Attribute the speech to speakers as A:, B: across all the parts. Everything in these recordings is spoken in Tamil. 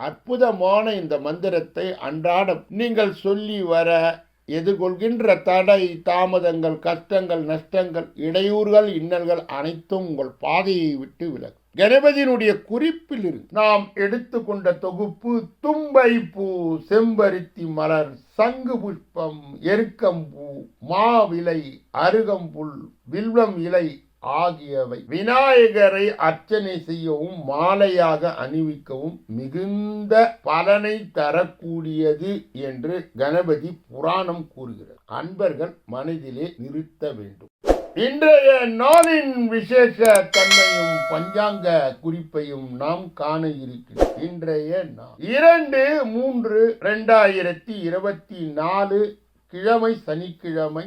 A: அற்புதமான இந்த மந்திரத்தை அன்றாடம் நீங்கள் சொல்லி வர எதிர்கொள்கின்ற தடை தாமதங்கள் கஷ்டங்கள் நஷ்டங்கள் இடையூறுகள் இன்னல்கள் அனைத்தும் உங்கள் பாதையை விட்டு விலகும். கணபதியினுடைய குறிப்பில் இருந்து நாம் எடுத்துக்கொண்ட தொகுப்பு தும்பை பூ செம்பருத்தி மலர் சங்கு புஷ்பம் எருக்கம்பூ மாவிலை அருகம்புல் வில்வம் இலை ஆகியவை விநாயகரை அர்ச்சனை செய்யவும் மாலையாக அணிவிக்கவும் மிகுந்த பலனை தரக்கூடியது என்று கணபதி புராணம் கூறுகிறது. அன்பர்கள் மனதிலே நிறுத்த வேண்டும். இன்றைய நாளின் விசேஷ தன்மையும் பஞ்சாங்க குறிப்பையும் நாம் காண இருக்கிறோம் இன்றைய நாள் இரண்டு மூன்று ரெண்டாயிரத்தி இருபத்தி நாலு கிழமை சனிக்கிழமை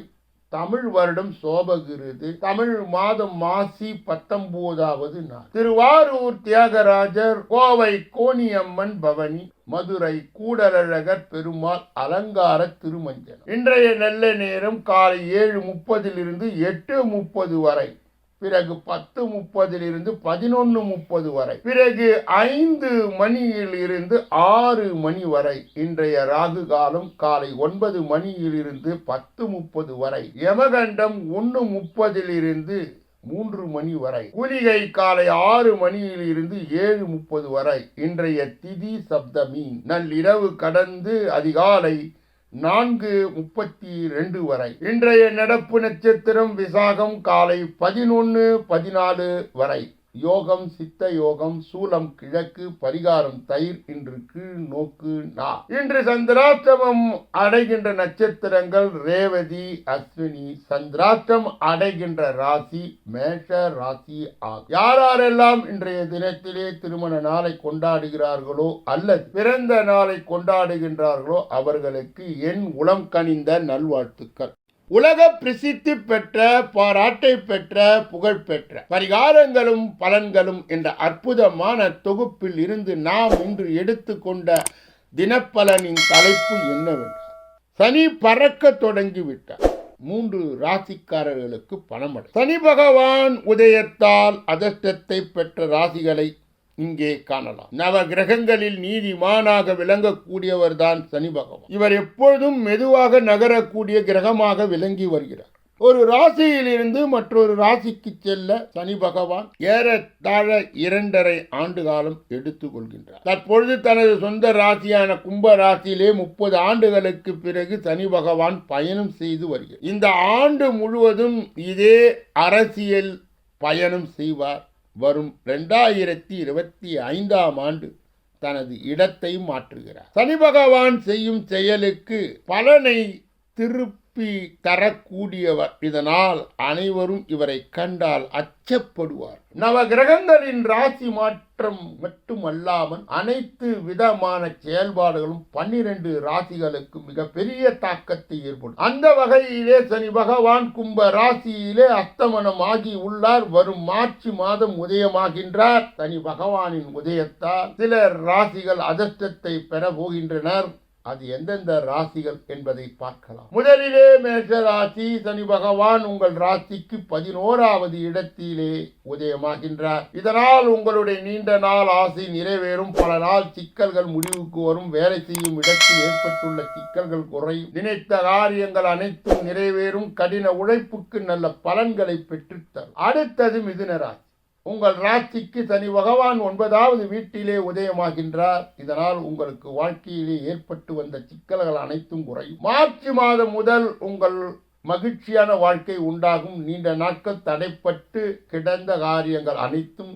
A: தமிழ் வருடம் சோபகிருது தமிழ் மாதம் மாசி பத்தொன்பதாவது நாள். திருவாரூர் தியாகராஜர் கோவை கோணியம்மன் பவனி மதுரை கூடலழகர் பெருமாள் அலங்கார திருமஞ்சனம். இன்றைய நல்ல நேரம் காலை ஏழு முப்பதிலிருந்து எட்டு முப்பது வரை. பிறகு பத்து முப்பதிலிருந்து பதினொன்று முப்பது வரை பிறகு ஐந்து மணியில் இருந்து ஆறு மணி வரை இன்றைய ராகு காலம் காலை ஒன்பது மணியிலிருந்து பத்து முப்பது வரை யமகண்டம் ஒன்று முப்பதிலிருந்து மூன்று மணி வரை குலிகை காலை ஆறு மணியில் இருந்து ஏழு முப்பது வரை இன்றைய திதி சப்தமி. நள்ளிரவு கடந்து அதிகாலை நான்கு முப்பத்தி ரெண்டு வரை. இன்றைய நடப்பு நட்சத்திரம் விசாகம் காலை பதினொன்று பதினாலு வரை. யோகம் சித்த யோகம் சூலம் கிழக்கு பரிகாரம் தயிர் இன்று கீழ் நோக்கு நா. இன்று சந்திராஷ்டமம் அடைகின்ற நட்சத்திரங்கள் ரேவதி அஸ்வினி சந்திராஷ்டம் அடைகின்ற ராசி மேஷ ராசி ஆகும். யாரெல்லாம் இன்றைய தினத்திலே திருமண நாளை கொண்டாடுகிறார்களோ அல்லது பிறந்த நாளை கொண்டாடுகின்றார்களோ அவர்களுக்கு என் உளம் கனிந்த நல்வாழ்த்துக்கள். உலக பிரசித்தி பெற்ற பாராட்டை பெற்ற புகழ் பெற்ற பரிகாரங்களும் பலன்களும் என்ற அற்புதமான தொகுப்பில் இருந்து நாம் இன்று எடுத்துக்கொண்ட தினப்பலனின் தலைப்பு என்னவென்றால் சனி பறக்க தொடங்கிவிட்டார். மூன்று ராசிக்காரர்களுக்கு பணமடை சனி பகவான் உதயத்தால் அதிர்ஷ்டத்தை பெற்ற ராசிகளை இங்கே காணலாம். நவ கிரகங்களில் நீதிமானாக விளங்கக்கூடியவர் தான் சனி பகவான். இவர் எப்பொழுதும் மெதுவாக நகரக்கூடிய கிரகமாக விளங்கி வருகிறார். ஒரு ராசியிலிருந்து மற்றொரு ராசிக்கு செல்ல சனி பகவான் ஏறத்தாழ இரண்டரை ஆண்டு காலம் எடுத்துக் கொள்கின்றார். தற்பொழுது தனது சொந்த ராசியான கும்ப ராசியிலே முப்பது ஆண்டுகளுக்கு பிறகு சனி பகவான் பயணம் செய்து வருகிறார். இந்த ஆண்டு முழுவதும் இதே அரசியல் பயணம் செய்வார். வரும் ரெண்டாயிரத்தி இருபத்தி ஐந்தாம் ஆண்டு தனது இடத்தை மாற்றுகிறார். சனி பகவான் செய்யும் செயலுக்கு பலனை திரு திருப்பி தரக்கூடியவர். இதனால் அனைவரும் இவரை கண்டால் அச்சப்படுவார். நவ கிரகங்களின் ராசி மாற்றம் மட்டுமல்லாமல் அனைத்து விதமான செயல்பாடுகளும் பன்னிரண்டு ராசிகளுக்கு மிகப்பெரிய தாக்கத்தை ஏற்படும். அந்த வகையிலே சனி பகவான் கும்ப ராசியிலே அஸ்தமனம் ஆகி உள்ளார். வரும் மார்ச் மாதம் உதயமாகின்றார். சனி பகவானின் உதயத்தால் சில ராசிகள் அதிர்ஷ்டத்தை பெற போகின்றனர். அது எந்தெந்த ராசிகள் என்பதை பார்க்கலாம். முதலிலே மேஷ ராசி சனி பகவான் உங்கள் ராசிக்கு பதினோராவது இடத்திலே உதயமாகின்றார். இதனால் உங்களுடைய நீண்ட நாள் ஆசை நிறைவேறும். பல நாள் சிக்கல்கள் முடிவுக்கு வரும். வேலை செய்யும் இடத்தில் ஏற்பட்டுள்ள சிக்கல்கள் குறையும். நினைத்த காரியங்கள் அனைத்தும் நிறைவேறும். கடின உழைப்புக்கு நல்ல பலன்களை பெற்றுத்தரும். அடுத்தது மிதுன ராசி உங்கள் ராசிக்கு சனி பகவான் ஒன்பதாவது வீட்டிலே உதயமாகின்றார். இதனால் உங்களுக்கு வாழ்க்கையிலே ஏற்பட்டு வந்த சிக்கல்கள் அனைத்தும் குறையும். மார்ச் மாதம் முதல் உங்கள் மகிழ்ச்சியான வாழ்க்கை உண்டாகும். நீண்ட நாட்கள் தடைப்பட்டு கிடந்த காரியங்கள் அனைத்தும்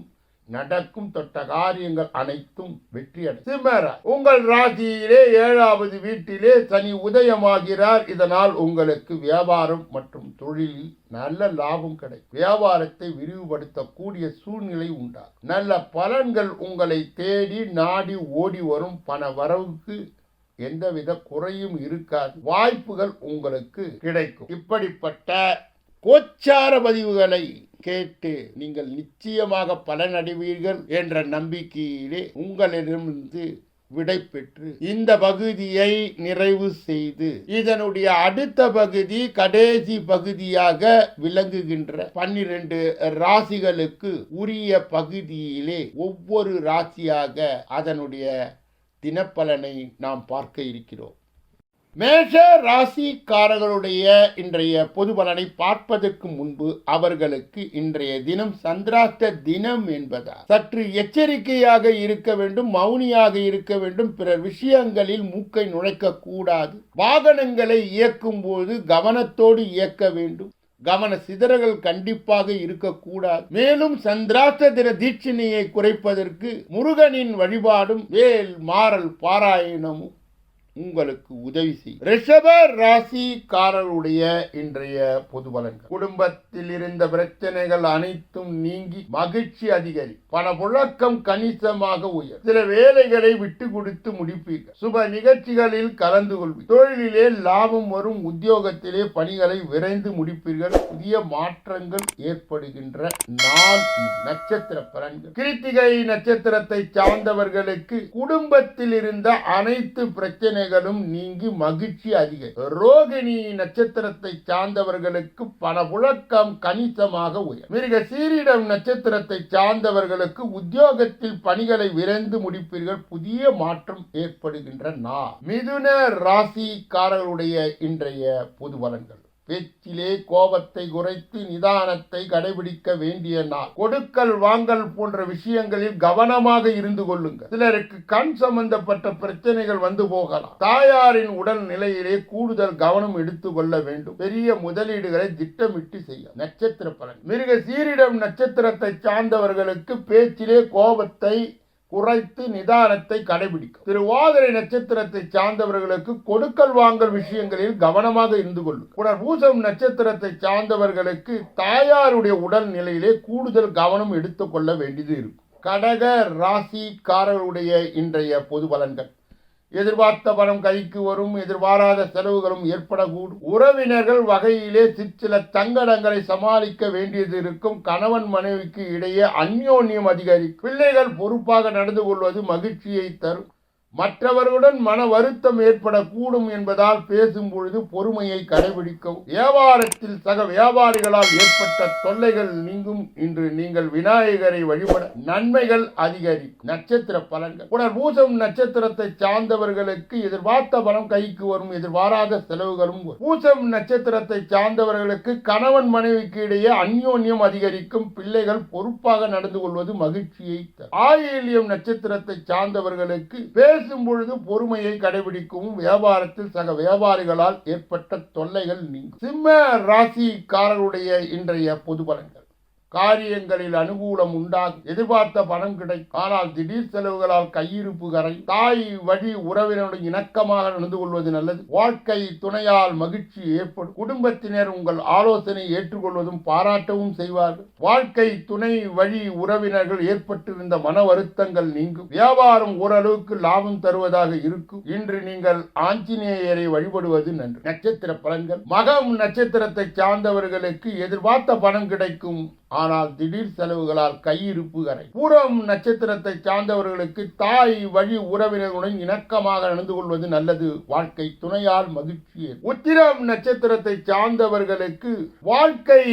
A: நடக்கும் தொட்ட காரியங்கள் அனைத்தும் வெற்றியடை. சிம்மர உங்கள் ராசியிலே ஏழாவது வீட்டிலே சனி உதயமாகிறார். இதனால் உங்களுக்கு வியாபாரம் மற்றும் தொழிலில் நல்ல லாபம் கிடைக்கும். வியாபாரத்தை விரிவுபடுத்தக்கூடிய சூழ்நிலை உண்டாகும். நல்ல பலன்கள் உங்களை தேடி நாடி ஓடி வரும். பண வரவுக்கு எந்தவித குறையும் இருக்காது. வாய்ப்புகள் உங்களுக்கு கிடைக்கும். இப்படிப்பட்ட கோச்சார பதிவுகளை கேட்டு நீங்கள் நிச்சயமாக பலனடைவீர்கள் என்ற நம்பிக்கையிலே உங்களிடமிருந்து விடை பெற்று இந்த பகுதியை நிறைவு செய்து இதனுடைய அடுத்த பகுதி கடைசி பகுதியாக விளங்குகின்ற பன்னிரண்டு ராசிகளுக்கு உரிய பகுதியிலே ஒவ்வொரு ராசியாக அதனுடைய தினப்பலனை நாம் பார்க்க இருக்கிறோம். மேஷ ராசிக்காரர்களுடைய இன்றைய பொது பலனை பார்ப்பதற்கு முன்பு அவர்களுக்கு இன்றைய தினம் சந்திராஷ்ட தினம் என்பதால் சற்று எச்சரிக்கையாக இருக்க வேண்டும் மௌனியாக இருக்க வேண்டும். பிறர் விஷயங்களில் மூக்கை நுழைக்க கூடாது. வாகனங்களை இயக்கும் போது கவனத்தோடு இயக்க வேண்டும். கவன சிதறல்கள் கண்டிப்பாக இருக்கக்கூடாது மேலும் சந்திராஷ்ட தின தீட்சணையை குறைப்பதற்கு முருகனின் வழிபாடும் வேல் மாறல் பாராயணமும் உங்களுக்கு உதவி செய்யும். ரிஷப ராசிக்காரருடைய இன்றைய பொது பலன்கள். குடும்பத்தில் இருந்த பிரச்சனைகள் அனைத்தும் நீங்கி மகிழ்ச்சி அதிகரி பணப்புழக்கம் கணிசமாக உயர். சில வேலைகளை விட்டு கொடுத்து முடிப்பீர்கள். சுப நிகழ்ச்சிகளில் கலந்து கொள்வீர்கள். தொழிலிலே லாபம் வரும் உத்தியோகத்திலே பணிகளை விரைந்து முடிப்பீர்கள். புதிய மாற்றங்கள் ஏற்படுகின்ற நாள் நட்சத்திர பலன்கள். கிருத்திகை நட்சத்திரத்தை சார்ந்தவர்களுக்கு குடும்பத்தில் இருந்த அனைத்து பிரச்சனை பிரச்சனைகளும் நீங்கி மகிழ்ச்சி அதிகம். ரோகிணி நட்சத்திரத்தை சார்ந்தவர்களுக்கு பணப்புழக்கம் கணிசமாக உயர். மிருக சீரிடம் நட்சத்திரத்தை சார்ந்தவர்களுக்கு உத்தியோகத்தில் பணிகளை விரைந்து முடிப்பீர்கள். புதிய மாற்றம் ஏற்படுகின்ற நா மிதுன ராசிக்காரர்களுடைய இன்றைய பொது பலன்கள். பேச்சிலே கோபத்தை குறைத்து நிதானத்தை கடைபிடிக்க வேண்டிய நாள். கொடுக்கல் வாங்கல் போன்ற விஷயங்களில் கவனமாக இருந்து கொள்ளுங்கள். சிலருக்கு கண் சம்பந்தப்பட்ட பிரச்சனைகள் வந்து போகலாம். தாயாரின் உடல் நிலையிலே கூடுதல் கவனம் எடுத்துக் கொள்ள வேண்டும். பெரிய முதலீடுகளை திட்டமிட்டு செய்ய. நட்சத்திர பலன். மிருக சீரிடம் நட்சத்திரத்தை சார்ந்தவர்களுக்கு பேச்சிலே கோபத்தை குறைத்து நிதானத்தை கடைபிடிக்கும். திருவாதிரை நட்சத்திரத்தை சார்ந்தவர்களுக்கு கொடுக்கல் வாங்கல் விஷயங்களில் கவனமாக இருந்து கொள்ளும். புனர் பூசம் நட்சத்திரத்தை சார்ந்தவர்களுக்கு தாயாருடைய உடல் நிலையிலே கூடுதல் கவனம் எடுத்துக்கொள்ள வேண்டியது இருக்கும். கடக ராசிக்காரருடைய இன்றைய பொது பலன்கள். எதிர்பார்த்த பணம் கைக்கு வரும் எதிர்பாராத செலவுகளும் ஏற்படக்கூடும் உறவினர்கள் வகையிலே சிற்சில தங்கடங்களை சமாளிக்க வேண்டியது இருக்கும். கணவன் மனைவிக்கு இடையே அந்யோன்யம் அதிகரிக்கும் பிள்ளைகள் பொறுப்பாக நடந்து கொள்வது மகிழ்ச்சியை தரும். மற்றவர்களுடன் மன வருத்தம் ஏற்படக்கூடும் என்பதால் பேசும் பொழுது பொறுமையை கடைபிடிக்கவும். வியாபாரத்தில் சக வியாபாரிகளால் ஏற்பட்ட தொல்லைகள் நீங்கும். இன்று நீங்கள் விநாயகரை வழிபட நன்மைகள் அதிகரிக்கும். நட்சத்திர பலன்கள். புனர் பூசம் நட்சத்திரத்தை சார்ந்தவர்களுக்கு எதிர்பார்த்த பலம் கைக்கு வரும். எதிர்பாராத செலவுகளும் பூசம் நட்சத்திரத்தை சார்ந்தவர்களுக்கு கணவன் மனைவிக்கு இடையே அந்யோன்யம் அதிகரிக்கும். பிள்ளைகள் பொறுப்பாக நடந்து கொள்வது மகிழ்ச்சியை தரும். நட்சத்திரத்தை சார்ந்தவர்களுக்கு பேசும் பொழுது பொறுமையை கடைபிடிக்கவும் வியாபாரத்தில் சக வியாபாரிகளால் ஏற்பட்ட தொல்லைகள் நீங்கும். சிம்ம ராசிக்காரருடைய இன்றைய பொது பலன்கள். காரியங்களில் அனுகூலம் உண்டாகும் எதிர்பார்த்த பணம் கிடைக்கும் ஆனால் திடீர் செலவுகளால் கையிருப்பு கரை. தாய் வழி உறவினருடன் இணக்கமாக நடந்து கொள்வது நல்லது. வாழ்க்கை துணையால் மகிழ்ச்சி ஏற்படும். குடும்பத்தினர் உங்கள் ஆலோசனை ஏற்றுக்கொள்வதும் பாராட்டவும் செய்வார்கள். வாழ்க்கை துணை வழி உறவினர்கள் ஏற்பட்டிருந்த மன வருத்தங்கள் நீங்கும். வியாபாரம் ஓரளவுக்கு லாபம் தருவதாக இருக்கும். இன்று நீங்கள் ஆஞ்சநேயரை வழிபடுவது நன்று. நட்சத்திர பலன்கள். மகம் நட்சத்திரத்தை சார்ந்தவர்களுக்கு எதிர்பார்த்த பணம் கிடைக்கும். ஆனால் திடீர் செலவுகளால் கையிருப்பு கரை. பூரம் நட்சத்திரத்தை சார்ந்தவர்களுக்கு தாய் வழி உறவினர்களுடன் இணக்கமாக நடந்து கொள்வது நல்லது. வாழ்க்கை துணையால் மகிழ்ச்சி உத்திரம் நட்சத்திரத்தை சார்ந்தவர்களுக்கு வாழ்க்கை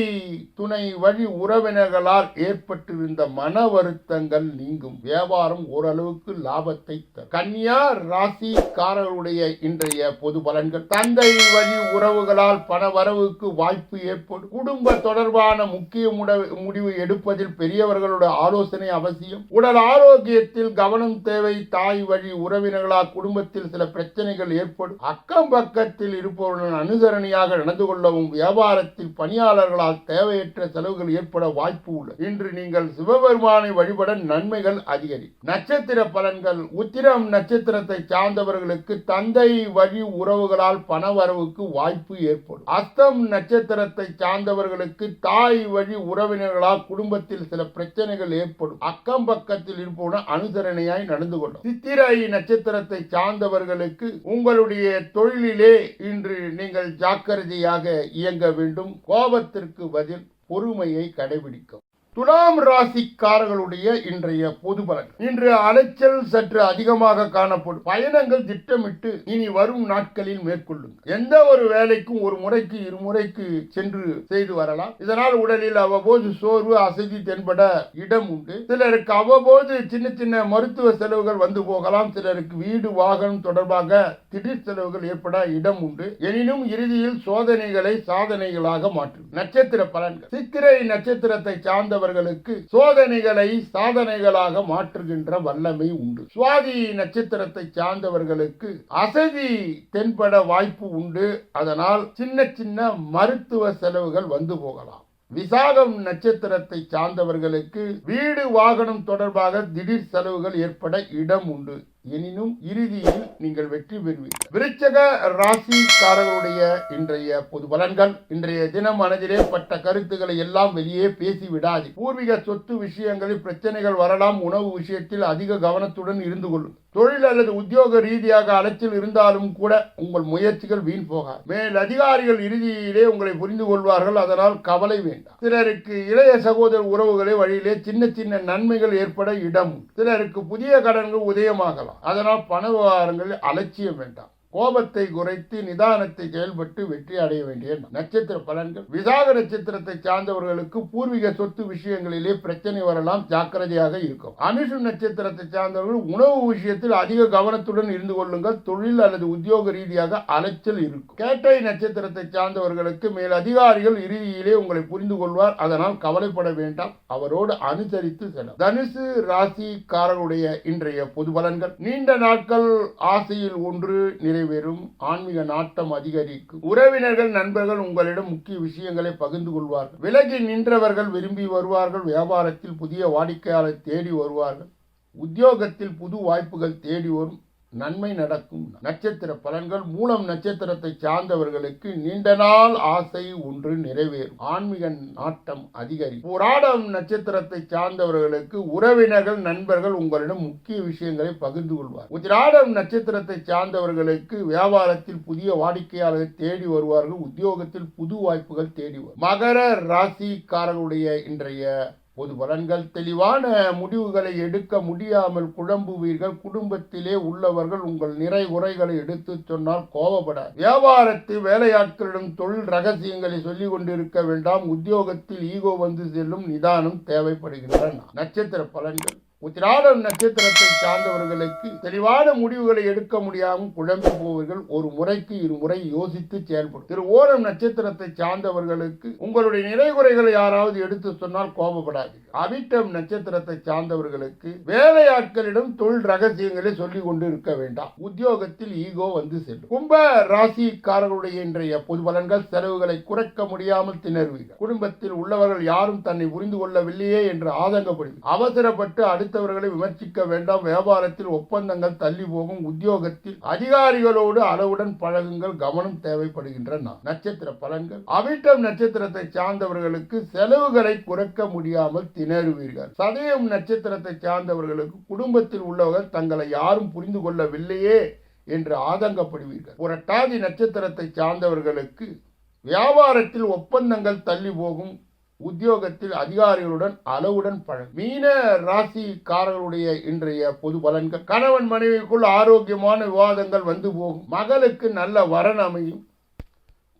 A: துணை வழி உறவினர்களால் ஏற்பட்டிருந்த மன வருத்தங்கள் நீங்கும். வியாபாரம் ஓரளவுக்கு லாபத்தை தரும். கன்னியா ராசிக்காரர்களுடைய இன்றைய பொது பலன்கள். தந்தை வழி உறவுகளால் பண வரவுக்கு வாய்ப்பு ஏற்படும். குடும்ப தொடர்பான முக்கிய முடிவு எடுப்பதில் பெரியவர்களோட ஆலோசனை அவசியம். உடல் ஆரோக்கியத்தில் கவனம் தேவை. தாய் வழி உறவினர்களால் குடும்பத்தில் சில பிரச்சனைகள் ஏற்படும். அக்கம் பக்கத்தில் இருப்பவருடன் அனுசரணையாக நடந்து கொள்ளவும் வியாபாரத்தில் பணியாளர்களால் தேவையற்ற செலவுகள் ஏற்பட வாய்ப்பு உள்ளது. இன்று நீங்கள் சிவபெருமானை வழிபட நன்மைகள் அதிகரிக்கும். நட்சத்திர பலன்கள். உத்திரம் நட்சத்திரத்தை சார்ந்தவர்களுக்கு தந்தை வழி உறவுகளால் பணவரவுக்கு வாய்ப்பு ஏற்படும். அஸ்தம் நட்சத்திரத்தை சார்ந்தவர்களுக்கு தாய் வழி உறவினர்களால் குடும்பத்தில் சில பிரச்சனைகள் ஏற்படும். அக்கம் பக்கத்தில் இருப்பவன அனுசரணையாய் நடந்து கொள்ளும் சித்திராயி நட்சத்திரத்தை சார்ந்தவர்களுக்கு உங்களுடைய தொழிலிலே இன்று நீங்கள் ஜாக்கிரதையாக இயங்க வேண்டும். கோபத்திற்கு பதில் பொறுமையை கடைபிடிக்கும் துலாம் ராசிக்காரர்களுடைய இன்றைய பொது பலன். இன்று அலைச்சல் சற்று அதிகமாக காணப்படும். பயணங்கள் திட்டமிட்டு இனி வரும் நாட்களில் மேற்கொள்ளுங்கள். எந்த ஒரு வேலைக்கும் ஒரு முறைக்கு இருமுறைக்கு சென்று செய்து வரலாம். இதனால் உடலில் அவ்வப்போது சோர்வு அசதி தென்பட இடம் உண்டு. சிலருக்கு அவ்வப்போது சின்ன சின்ன மருத்துவ செலவுகள் வந்து போகலாம். சிலருக்கு வீடு வாகனம் தொடர்பாக திடீர் செலவுகள் ஏற்பட இடம் உண்டு. எனினும் இறுதியில் சோதனைகளை சாதனைகளாக மாற்றும். நட்சத்திர பலன்கள். சித்திரை நட்சத்திரத்தை சார்ந்த சார்ந்தவர்களுக்கு சோதனைகளை சாதனைகளாக மாற்றுகின்ற வல்லமை உண்டு. சுவாதி நட்சத்திரத்தை சார்ந்தவர்களுக்கு அசதி தென்பட வாய்ப்பு உண்டு. அதனால் சின்ன சின்ன மருத்துவ செலவுகள் வந்து போகலாம். விசாகம் நட்சத்திரத்தை சார்ந்தவர்களுக்கு வீடு வாகனம் தொடர்பாக திடீர் செலவுகள் ஏற்பட இடம் உண்டு. எனினும் இறுதியில் நீங்கள் வெற்றி பெறுவீர்கள். விருச்சக ராசிக்காரர்களுடைய இன்றைய பொது பலன்கள் இன்றைய தினம் மனதிலே பட்ட கருத்துக்களை எல்லாம் வெளியே பேசி விடாது பூர்வீக சொத்து விஷயங்களில் பிரச்சனைகள் வரலாம் உணவு விஷயத்தில் அதிக கவனத்துடன் இருந்து கொள்ளுங்கள். தொழில் அல்லது உத்தியோக ரீதியாக அலைச்சல் இருந்தாலும் கூட உங்கள் முயற்சிகள் வீண் போகாது. மேல் அதிகாரிகள் இறுதியிலே உங்களை புரிந்து கொள்வார்கள் அதனால் கவலை வேண்டாம். சிலருக்கு இளைய சகோதர உறவுகளை வழியிலே சின்ன சின்ன நன்மைகள் ஏற்பட இடம் சிலருக்கு புதிய கடன்கள் உதயமாகலாம் அதனால் பண விவகாரங்களில் அலட்சியம் வேண்டாம். கோபத்தை குறைத்து நிதானத்தை செயல்பட்டு வெற்றி அடைய வேண்டிய நட்சத்திர பலன்கள். விசாக நட்சத்திரத்தை சார்ந்தவர்களுக்கு பூர்வீக சொத்து விஷயங்களிலே பிரச்சனை வரலாம் ஜாக்கிரதையாக இருக்கும். அனுஷு நட்சத்திரத்தை சார்ந்தவர்கள் உணவு விஷயத்தில் அதிக கவனத்துடன் இருந்து கொள்ளுங்கள். தொழில் அல்லது உத்தியோக ரீதியாக அலைச்சல் இருக்கும். கேட்டை நட்சத்திரத்தை சார்ந்தவர்களுக்கு மேல் அதிகாரிகள் இறுதியிலே உங்களை புரிந்து கொள்வார். அதனால் கவலைப்பட வேண்டாம். அவரோடு அனுசரித்து செல்லும். தனுசு ராசிக்காரருடைய இன்றைய பொது பலன்கள். நீண்ட நாட்கள் ஆசையில் ஒன்று நிறை நிறைவேறும் ஆன்மீக நாட்டம் அதிகரிக்கும். உறவினர்கள் நண்பர்கள் உங்களிடம் முக்கிய விஷயங்களை பகிர்ந்து கொள்வார்கள். விலகி நின்றவர்கள் விரும்பி வருவார்கள். வியாபாரத்தில் புதிய வாடிக்கையாளர் தேடி வருவார்கள். உத்தியோகத்தில் புது வாய்ப்புகள் தேடி வரும். நன்மை நடக்கும். நட்சத்திர பலன்கள் மூலம் நட்சத்திரத்தை சார்ந்தவர்களுக்கு நீண்ட நாள் ஆசை ஒன்று நிறைவேறும். ஆன்மீக நாட்டம் அதிகரிக்கும். போராடம் நட்சத்திரத்தை சார்ந்தவர்களுக்கு உறவினர்கள் நண்பர்கள் உங்களிடம் முக்கிய விஷயங்களை பகிர்ந்து கொள்வார். உத்திராடம் நட்சத்திரத்தை சார்ந்தவர்களுக்கு வியாபாரத்தில் புதிய வாடிக்கையாளர்கள் தேடி வருவார்கள். உத்தியோகத்தில் புது வாய்ப்புகள் தேடி வரும். மகர ராசிக்காரர்களுடைய இன்றைய பொது பலன்கள் தெளிவான முடிவுகளை எடுக்க முடியாமல் குழம்புவீர்கள். குடும்பத்திலே உள்ளவர்கள் உங்கள் நிறை உரைகளை எடுத்து சொன்னால் கோபப்பட வியாபாரத்தில் வேலையாட்களிடம் தொழில் ரகசியங்களை சொல்லிக் கொண்டிருக்க வேண்டாம். உத்தியோகத்தில் ஈகோ வந்து செல்லும் நிதானம் தேவைப்படுகின்றன. நட்சத்திர பலன்கள். உத்திராட நட்சத்திரத்தை சார்ந்தவர்களுக்கு தெளிவான முடிவுகளை எடுக்க முடியாமல் குழம்பி போவர்கள். ஒரு முறைக்கு இருமுறை யோசித்து செயல்படும் திரு ஓரம் நட்சத்திரத்தை சார்ந்தவர்களுக்கு உங்களுடைய நிறைகுறைகளை யாராவது எடுத்து சொன்னால் கோபப்படாது அவிட்டம் நட்சத்திரத்தை சார்ந்தவர்களுக்கு வேலையாட்களிடம் தொழில் ரகசியங்களை சொல்லிக் கொண்டு இருக்க வேண்டாம். உத்தியோகத்தில் ஈகோ வந்து செல்லும். கும்ப ராசிக்காரர்களுடைய இன்றைய பொது பலன்கள் செலவுகளை குறைக்க முடியாமல் திணறுவீர்கள். குடும்பத்தில் உள்ளவர்கள் யாரும் தன்னை புரிந்து கொள்ளவில்லையே என்று ஆதங்கப்படுவீர்கள். அவசரப்பட்டு அடுத்தவர்களை விமர்சிக்க வேண்டாம். வியாபாரத்தில் ஒப்பந்தங்கள் தள்ளி போகும். உத்தியோகத்தில் அதிகாரிகளோடு அளவுடன் பழகுங்கள். கவனம் தேவைப்படுகின்றன. நட்சத்திர பலன்கள். அவிட்டம் நட்சத்திரத்தை சார்ந்தவர்களுக்கு செலவுகளை குறைக்க முடியாமல் திணறுவீர்கள். சதயம் நட்சத்திரத்தை சார்ந்தவர்களுக்கு குடும்பத்தில் உள்ளவர்கள் தங்களை யாரும் புரிந்து கொள்ளவில்லையே என்று ஆதங்கப்படுவீர்கள். புரட்டாதி நட்சத்திரத்தை சார்ந்தவர்களுக்கு வியாபாரத்தில் ஒப்பந்தங்கள் தள்ளி போகும். உத்தியோகத்தில் அதிகாரிகளுடன் அளவுடன் பழகும் மீன ராசிக்காரர்களுடைய இன்றைய பொது பலன்கள். கணவன் மனைவிக்குள் ஆரோக்கியமான விவாதங்கள் வந்து போகும். மகளுக்கு நல்ல வரன் அமையும்.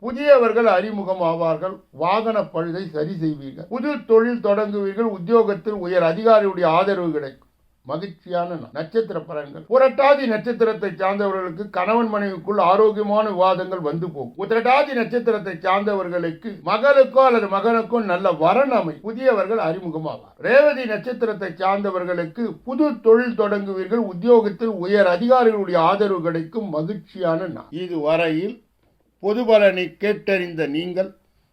A: புதியவர்கள் அறிமுகம் ஆவார்கள். வாகன பழுதை சரி செய்வீர்கள். புது தொழில் தொடங்குவீர்கள். உத்தியோகத்தில் உயர் அதிகாரியுடைய ஆதரவு கிடைக்கும். மகிழ்ச்சியான நட்சத்திர பலன்கள் புரட்டாதி நட்சத்திரத்தை சார்ந்தவர்களுக்கு கணவன் மனைவிக்குள் ஆரோக்கியமான விவாதங்கள் வந்து போகும். உத்திரட்டாதி நட்சத்திரத்தை சார்ந்தவர்களுக்கு மகளுக்கோ அல்லது மகனுக்கோ நல்ல வரன் அமை புதியவர்கள் அறிமுகமாவார். ரேவதி நட்சத்திரத்தை சார்ந்தவர்களுக்கு புது தொழில் தொடங்குவீர்கள். உத்தியோகத்தில் உயர் அதிகாரிகளுடைய ஆதரவு கிடைக்கும். மகிழ்ச்சியான நாள். இதுவரையில் பொது பலனை கேட்டறிந்த நீங்கள்